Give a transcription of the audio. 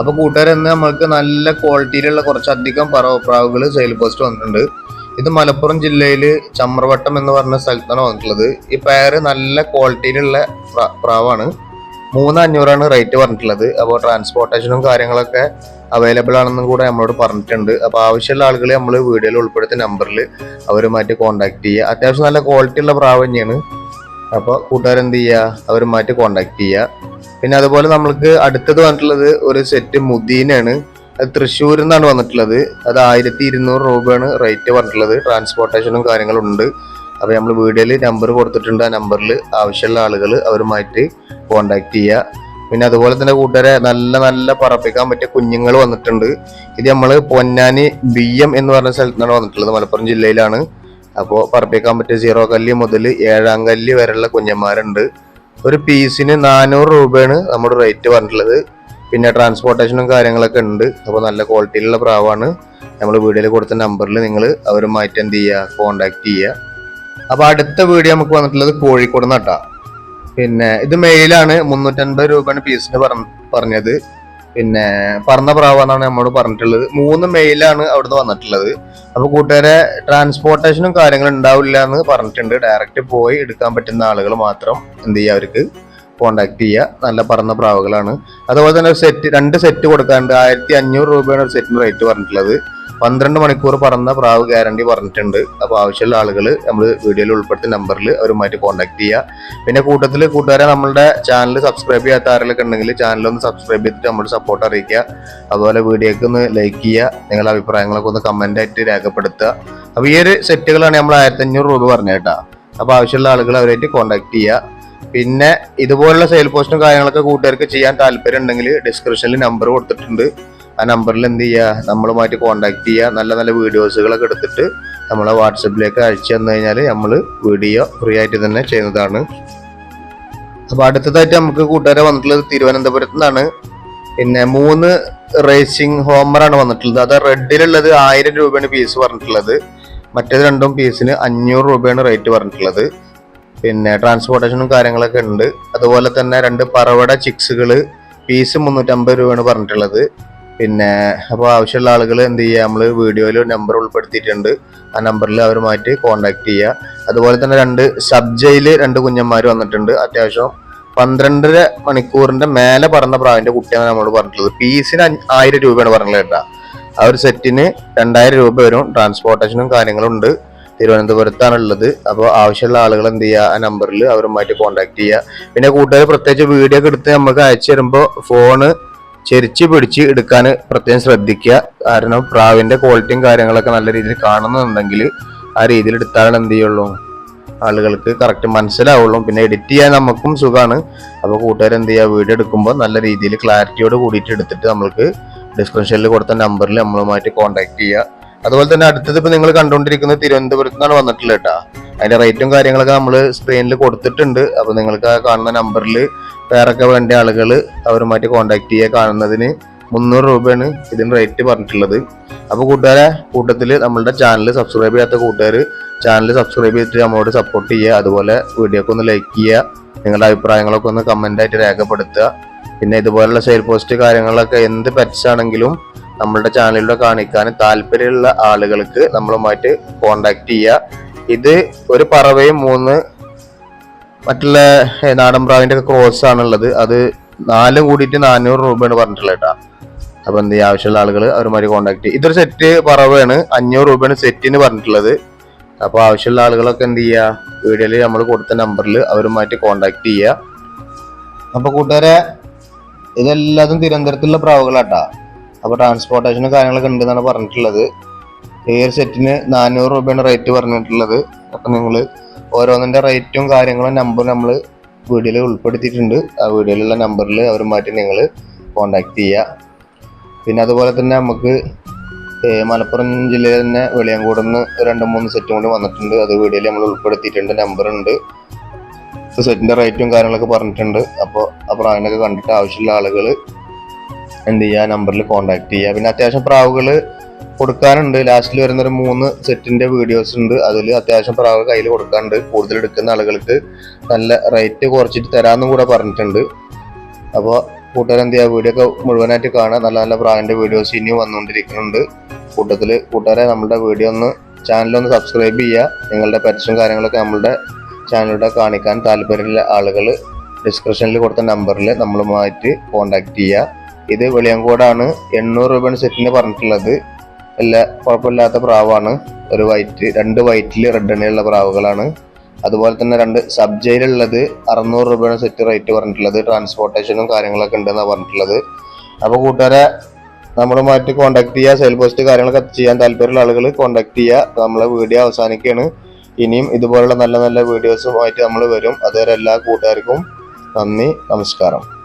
അപ്പോൾ കൂട്ടുകാരെന്ന് നമ്മൾക്ക് നല്ല ക്വാളിറ്റിയിലുള്ള കുറച്ചധികം പറവപ്രാവുകൾ സെയിൽ പോസ്റ്റ് വന്നിട്ടുണ്ട്. ഇത് മലപ്പുറം ജില്ലയിൽ ചമ്രവട്ടം എന്ന് പറഞ്ഞ സ്ഥലത്താണ് വന്നിട്ടുള്ളത്. ഈ പേര് നല്ല ക്വാളിറ്റിയിലുള്ള പ്രാവാണ്. മൂന്ന് അഞ്ഞൂറാണ് റേറ്റ് പറഞ്ഞിട്ടുള്ളത് അപ്പോൾ ട്രാൻസ്പോർട്ടേഷനും കാര്യങ്ങളൊക്കെ അവൈലബിൾ ആണെന്നും കൂടെ നമ്മളോട് പറഞ്ഞിട്ടുണ്ട്. അപ്പോൾ ആവശ്യമുള്ള ആളുകളെ നമ്മൾ വീഡിയോയിൽ ഉൾപ്പെടുത്തിയ നമ്പറിൽ അവരുമായിട്ട് കോൺടാക്ട് ചെയ്യുക. അത്യാവശ്യം നല്ല ക്വാളിറ്റിയുള്ള പ്രാവ് തന്നെയാണ്. അപ്പോൾ കൂട്ടുകാരെന്ത് ചെയ്യുക അവരുമായിട്ട് കോണ്ടാക്ട് ചെയ്യുക പിന്നെ അതുപോലെ നമ്മൾക്ക് അടുത്തത് വന്നിട്ടുള്ളത് ഒരു സെറ്റ് മുദീനാണ് അത് തൃശ്ശൂരിൽ നിന്നാണ് വന്നിട്ടുള്ളത്. അത് ആയിരത്തി ഇരുന്നൂറ് രൂപയാണ് റേറ്റ് പറഞ്ഞിട്ടുള്ളത് ട്രാൻസ്പോർട്ടേഷനും കാര്യങ്ങളും ഉണ്ട്. അപ്പോൾ നമ്മൾ വീഡിയോയിൽ നമ്പർ കൊടുത്തിട്ടുണ്ട്. ആ നമ്പറിൽ ആവശ്യമുള്ള ആളുകൾ അവരുമായിട്ട് കോണ്ടാക്ട് ചെയ്യുക പിന്നെ അതുപോലെ തന്നെ കൂട്ടുകാരെ നല്ല നല്ല പറപ്പിക്കാൻ പറ്റിയ കുഞ്ഞുങ്ങൾ വന്നിട്ടുണ്ട്. ഇത് നമ്മൾ പൊന്നാനി ബി എം എന്ന് പറഞ്ഞ സ്ഥലത്താണ് വന്നിട്ടുള്ളത്. മലപ്പുറം ജില്ലയിലാണ്. അപ്പോൾ പറപ്പിക്കാൻ പറ്റിയ സീറോ കല്ല് മുതൽ ഏഴാം കല്ല് വരെയുള്ള കുഞ്ഞന്മാരുണ്ട്. ഒരു പീസിന് നാനൂറ് രൂപയാണ് നമ്മുടെ റേറ്റ് പറഞ്ഞിട്ടുള്ളത്. പിന്നെ ട്രാൻസ്പോർട്ടേഷനും കാര്യങ്ങളൊക്കെ ഉണ്ട്. അപ്പോൾ നല്ല ക്വാളിറ്റിയിലുള്ള പ്രാവാണ്. നമ്മൾ വീഡിയോയിൽ കൊടുത്ത നമ്പറിൽ നിങ്ങൾ അവരുമായിട്ട് എന്ത് ചെയ്യുക കോണ്ടാക്ട് ചെയ്യുക അപ്പോൾ അടുത്ത വീഡിയോ നമുക്ക് വന്നിട്ടുള്ളത് കോഴിക്കോട് നട്ടാ പിന്നെ ഇത് മെയിലാണ് മുന്നൂറ്റൻപത് രൂപയാണ് പീസിന് പറഞ്ഞത്. പിന്നെ പറന്ന പ്രാവാന്നാണ് നമ്മോട് പറഞ്ഞിട്ടുള്ളത്. മൂന്ന് മെയിലാണ് അവിടുന്ന് വന്നിട്ടുള്ളത്. അപ്പൊ കൂട്ടുകാരെ ട്രാൻസ്പോർട്ടേഷനും കാര്യങ്ങളും ഉണ്ടാവില്ല എന്ന് പറഞ്ഞിട്ടുണ്ട്. ഡയറക്റ്റ് പോയി എടുക്കാൻ പറ്റുന്ന ആളുകൾ മാത്രം എന്ത് ചെയ്യുക അവർക്ക് കോണ്ടാക്ട് ചെയ്യുക. നല്ല പറന്ന പ്രാവുകളാണ്. അതുപോലെ തന്നെ ഒരു സെറ്റ് രണ്ട് സെറ്റ് കൊടുക്കാണ്ട് ആയിരത്തി അഞ്ഞൂറ് രൂപയാണ് ഒരു സെറ്റിന് റേറ്റ് പറഞ്ഞിട്ടുള്ളത്. പന്ത്രണ്ട് മണിക്കൂർ പറന്ന പ്രാവ് ഗ്യാരണ്ടി പറഞ്ഞിട്ടുണ്ട്. അപ്പോൾ ആവശ്യമുള്ള ആളുകൾ നമ്മൾ വീഡിയോയിൽ ഉൾപ്പെടുത്തിയ നമ്പറിൽ അവരുമായിട്ട് കോൺടാക്ട് ചെയ്യുക പിന്നെ കൂട്ടത്തിൽ കൂട്ടുകാരെ നമ്മളുടെ ചാനൽ സബ്സ്ക്രൈബ് ചെയ്യാത്ത ആരെങ്കിലും ഉണ്ടെങ്കിൽ ചാനൽ ഒന്ന് സബ്സ്ക്രൈബ് ചെയ്തിട്ട് നമ്മുടെ സപ്പോർട്ട് അറിയിക്കുക. അതുപോലെ വീഡിയോക്ക് ഒന്ന് ലൈക്ക് ചെയ്യുക. നിങ്ങളുടെ അഭിപ്രായങ്ങളൊക്കെ ഒന്ന് കമന്റ് ആയിട്ട് രേഖപ്പെടുത്തുക. അപ്പോൾ ഈ ഒരു സെറ്റുകളാണ് നമ്മൾ ആയിരത്തി അഞ്ഞൂറ് രൂപ പറഞ്ഞു കേട്ടോ. അപ്പോൾ ആവശ്യമുള്ള ആളുകൾ അവരായിട്ട് കോൺടാക്ട് ചെയ്യുക. പിന്നെ ഇതുപോലുള്ള സെയിൽ പോസ്റ്റും കാര്യങ്ങളൊക്കെ കൂട്ടുകാർക്ക് ചെയ്യാൻ താല്പര്യം ഉണ്ടെങ്കിൽ ഡിസ്ക്രിപ്ഷനിൽ നമ്പർ കൊടുത്തിട്ടുണ്ട്. ആ നമ്പറിൽ എന്ത് ചെയ്യുക നമ്മളുമായിട്ട് കോൺടാക്ട് ചെയ്യുക നല്ല നല്ല വീഡിയോസുകളൊക്കെ എടുത്തിട്ട് നമ്മളെ വാട്സപ്പിലേക്ക് അയച്ചു തന്നു കഴിഞ്ഞാൽ നമ്മൾ വീഡിയോ ഫ്രീ ആയിട്ട് തന്നെ ചെയ്യുന്നതാണ്. അപ്പോൾ അടുത്തതായിട്ട് നമുക്ക് കൂട്ടുകാരെ വന്നിട്ടുള്ളത് തിരുവനന്തപുരത്ത് നിന്നാണ്. പിന്നെ മൂന്ന് റേസിംഗ് ഹോമറാണ് വന്നിട്ടുള്ളത്. അത് റെഡിലുള്ളത് ആയിരം രൂപയാണ് പീസ് പറഞ്ഞിട്ടുള്ളത്. മറ്റേത് രണ്ടും പീസിന് അഞ്ഞൂറ് രൂപയാണ് റേറ്റ് പറഞ്ഞിട്ടുള്ളത്. പിന്നെ ട്രാൻസ്പോർട്ടേഷനും കാര്യങ്ങളൊക്കെ ഉണ്ട്. അതുപോലെ തന്നെ രണ്ട് പറവട ചിക്സുകൾ പീസ് മുന്നൂറ്റമ്പത് രൂപയാണ് പറഞ്ഞിട്ടുള്ളത്. പിന്നെ അപ്പോൾ ആവശ്യമുള്ള ആളുകൾ എന്ത് ചെയ്യുക നമ്മൾ വീഡിയോയിൽ നമ്പർ ഉൾപ്പെടുത്തിയിട്ടുണ്ട്. ആ നമ്പറിൽ അവരുമായിട്ട് കോൺടാക്ട് ചെയ്യുക അതുപോലെ തന്നെ രണ്ട് സബ്ജയിൽ രണ്ട് കുഞ്ഞന്മാർ വന്നിട്ടുണ്ട്. അത്യാവശ്യം പന്ത്രണ്ടര മണിക്കൂറിന്റെ മേലെ പറഞ്ഞ പ്രാവിന്റെ കുട്ടിയാണ് നമ്മൾ പറഞ്ഞിട്ടുള്ളത്. പീസിന് ആയിരം രൂപയാണ് പറഞ്ഞത് കേട്ടോ. ആ ഒരു സെറ്റിന് രണ്ടായിരം രൂപ വരും. ട്രാൻസ്പോർട്ടേഷനും കാര്യങ്ങളും ഉണ്ട്. തിരുവനന്തപുരത്താണ് ഉള്ളത് അപ്പോൾ ആവശ്യമുള്ള ആളുകൾ എന്ത് ചെയ്യുക ആ നമ്പറിൽ അവരുമായിട്ട് കോൺടാക്ട് ചെയ്യുക പിന്നെ കൂട്ടുകാർ പ്രത്യേകിച്ച് വീഡിയോ ഒക്കെ എടുത്ത് നമുക്ക് അയച്ചു തരുമ്പോൾ ഫോണ് ചെരിച്ച് പിടിച്ച് എടുക്കാൻ പ്രത്യേകം ശ്രദ്ധിക്കുക. കാരണം പ്രാവിന്റെ ക്വാളിറ്റിയും കാര്യങ്ങളൊക്കെ നല്ല രീതിയിൽ കാണുന്നുണ്ടെങ്കിൽ ആ രീതിയിൽ എടുത്താലാണ് എന്ത് ചെയ്യുള്ളൂ? ആളുകൾക്ക് കറക്റ്റ് മനസ്സിലാവുള്ളൂ. പിന്നെ എഡിറ്റ് ചെയ്യാൻ നമുക്കും സുഖമാണ്. അപ്പോൾ കൂട്ടുകാർ എന്ത് ചെയ്യുക? വീഡിയോ എടുക്കുമ്പോൾ നല്ല രീതിയിൽ ക്ലാരിറ്റിയോട് കൂടിയിട്ട് എടുത്തിട്ട് നമ്മൾക്ക് ഡിസ്ക്രിപ്ഷനിൽ കൊടുത്ത നമ്പറിൽ നമ്മളുമായിട്ട് കോൺടാക്ട് ചെയ്യുക. അതുപോലെ തന്നെ അടുത്തത് ഇപ്പോൾ നിങ്ങൾ കണ്ടുകൊണ്ടിരിക്കുന്നത് തിരുവനന്തപുരത്ത് നിന്നാണ് വന്നിട്ടില്ല കേട്ടോ. അതിന്റെ റേറ്റും കാര്യങ്ങളൊക്കെ നമ്മൾ സ്ക്രീനിൽ കൊടുത്തിട്ടുണ്ട്. അപ്പൊ നിങ്ങൾക്ക് ആ കാണുന്ന നമ്പറിൽ വേറൊക്കെ വേണ്ട ആളുകൾ അവരുമായിട്ട് കോൺടാക്ട് ചെയ്യുക കാണുന്നതിന് മുന്നൂറ് രൂപയാണ് ഇതിന് റേറ്റ് പറഞ്ഞിട്ടുള്ളത്. അപ്പോൾ കൂട്ടുകാരെ കൂട്ടത്തിൽ നമ്മളുടെ ചാനൽ സബ്സ്ക്രൈബ് ചെയ്യാത്ത കൂട്ടുകാർ ചാനൽ സബ്സ്ക്രൈബ് ചെയ്തിട്ട് നമ്മളോട് സപ്പോർട്ട് ചെയ്യുക അതുപോലെ വീഡിയോക്ക് ഒന്ന് ലൈക്ക് ചെയ്യുക നിങ്ങളുടെ അഭിപ്രായങ്ങളൊക്കെ ഒന്ന് കമന്റായിട്ട് രേഖപ്പെടുത്തുക. പിന്നെ ഇതുപോലുള്ള സെയിൽ പോസ്റ്റ് കാര്യങ്ങളൊക്കെ എന്ത് പെറ്റ്സ് ആണെങ്കിലും നമ്മളുടെ ചാനലിലൂടെ കാണിക്കാൻ താല്പര്യമുള്ള ആളുകൾക്ക് നമ്മളുമായിട്ട് കോണ്ടാക്ട് ചെയ്യുക ഇത് ഒരു പറവയും മൂന്ന് മറ്റുള്ള നാടൻ പ്രാവിന്റെ ഒക്കെ ക്രോസ് ആണുള്ളത്. അത് നാലും കൂടിയിട്ട് നാനൂറ് രൂപയാണ് പറഞ്ഞിട്ടുള്ളത് കേട്ടോ. അപ്പൊ എന്ത് ആവശ്യമുള്ള ആളുകൾ അവരുമാതിരി കോണ്ടാക്ട് ചെയ്യും. ഇതൊരു സെറ്റ് പറവയാണ് അഞ്ഞൂറ് രൂപയാണ് സെറ്റിന് പറഞ്ഞിട്ടുള്ളത്. അപ്പൊ ആവശ്യമുള്ള ആളുകളൊക്കെ എന്ത് ചെയ്യുക വീഡിയോയിൽ നമ്മൾ കൊടുത്ത നമ്പറിൽ അവരുമായിട്ട് കോണ്ടാക്ട് ചെയ്യുക അപ്പൊ കൂട്ടുകാരെ ഇതെല്ലാതും തിരുവനന്തപുരത്തുള്ള പ്രാവുകളാട്ടാ അപ്പൊ ട്രാൻസ്പോർട്ടേഷനും കാര്യങ്ങളൊക്കെ ഉണ്ടെന്നാണ് പറഞ്ഞിട്ടുള്ളത്. ഈ സെറ്റിന് നാനൂറ് രൂപയാണ് റേറ്റ് പറഞ്ഞിട്ടുള്ളത്. അപ്പൊ നിങ്ങൾ ഓരോന്നിന്റെ റേറ്റും കാര്യങ്ങളും നമ്പർ നമ്മൾ വീഡിയോയിൽ ഉൾപ്പെടുത്തിയിട്ടുണ്ട്. ആ വീഡിയോയിലുള്ള നമ്പറിൽ അവരുമായിട്ട് നിങ്ങൾ കോണ്ടാക്ട് ചെയ്യുക പിന്നെ അതുപോലെ തന്നെ നമുക്ക് മലപ്പുറം ജില്ലയിൽ തന്നെ വെളിയങ്കോട് നിന്ന് രണ്ട് മൂന്ന് സെറ്റും കൂടി വന്നിട്ടുണ്ട്. അത് വീഡിയോയിൽ നമ്മൾ ഉൾപ്പെടുത്തിയിട്ടുണ്ട്. നമ്പറുണ്ട് സെറ്റിന്റെ റേറ്റും കാര്യങ്ങളൊക്കെ പറഞ്ഞിട്ടുണ്ട്. അപ്പോൾ ആ പ്രാവിനൊക്കെ കണ്ടിട്ട് ആവശ്യമുള്ള ആളുകൾ എന്ത് ചെയ്യുക നമ്പറിൽ കോണ്ടാക്ട് ചെയ്യുക പിന്നെ അത്യാവശ്യം പ്രാവുകൾ കൊടുക്കാനുണ്ട്. ലാസ്റ്റിൽ വരുന്ന ഒരു മൂന്ന് സെറ്റിന്റെ വീഡിയോസ് ഉണ്ട്. അതിൽ അത്യാവശ്യം പ്രാവ് കയ്യിൽ കൊടുക്കാനുണ്ട്. കൂടുതൽ എടുക്കുന്ന ആളുകൾക്ക് നല്ല റേറ്റ് കുറച്ചിട്ട് തരാമെന്നും കൂടെ പറഞ്ഞിട്ടുണ്ട്. അപ്പോൾ കൂട്ടുകാർ എന്ത് ചെയ്യുക വീഡിയോ ഒക്കെ മുഴുവനായിട്ട് കാണുക. നല്ല നല്ല പ്രാവിന്റെ വീഡിയോസ് ഇനിയും വന്നുകൊണ്ടിരിക്കുന്നുണ്ട് കൂട്ടത്തിൽ കൂട്ടുകാരെ നമ്മുടെ വീഡിയോ ഒന്ന് ചാനലൊന്ന് സബ്സ്ക്രൈബ് ചെയ്യുക. നിങ്ങളുടെ പരസ്യവും കാര്യങ്ങളൊക്കെ നമ്മളുടെ ചാനലിലൂടെ കാണിക്കാൻ താല്പര്യമുള്ള ആളുകൾ ഡിസ്ക്രിപ്ഷനിൽ കൊടുത്ത നമ്പറിൽ നമ്മളുമായിട്ട് കോൺടാക്ട് ചെയ്യുക. ഇത് വെളിയങ്കോടാണ് എണ്ണൂറ് രൂപയാണ് സെറ്റിന് പറഞ്ഞിട്ടുള്ളത്. എല്ലാ കുഴപ്പമില്ലാത്ത പ്രാവാണ്. ഒരു വൈറ്റ് രണ്ട് വൈറ്റിൽ റെഡ് എണ്ണയുള്ള പ്രാവുകളാണ്. അതുപോലെ തന്നെ രണ്ട് സബ് ജയിലുള്ളത് അറുന്നൂറ് രൂപയാണ് സെറ്റ് റേറ്റ് പറഞ്ഞിട്ടുള്ളത്. ട്രാൻസ്പോർട്ടേഷനും കാര്യങ്ങളൊക്കെ ഉണ്ടെന്നാണ് പറഞ്ഞിട്ടുള്ളത്. അപ്പോൾ കൂട്ടുകാരെ നമ്മളുമായിട്ട് കോൺടാക്ട് ചെയ്യുക സെയിൽ പോസ്റ്റ് കാര്യങ്ങളൊക്കെ ചെയ്യാൻ താല്പര്യമുള്ള ആളുകൾ കോൺടാക്ട് ചെയ്യുക നമ്മളെ വീഡിയോ അവസാനിക്കുകയാണ് ഇനിയും ഇതുപോലുള്ള നല്ല നല്ല വീഡിയോസുമായിട്ട് നമ്മൾ വരും. അതുവരെ എല്ലാ കൂട്ടുകാർക്കും നന്ദി നമസ്കാരം.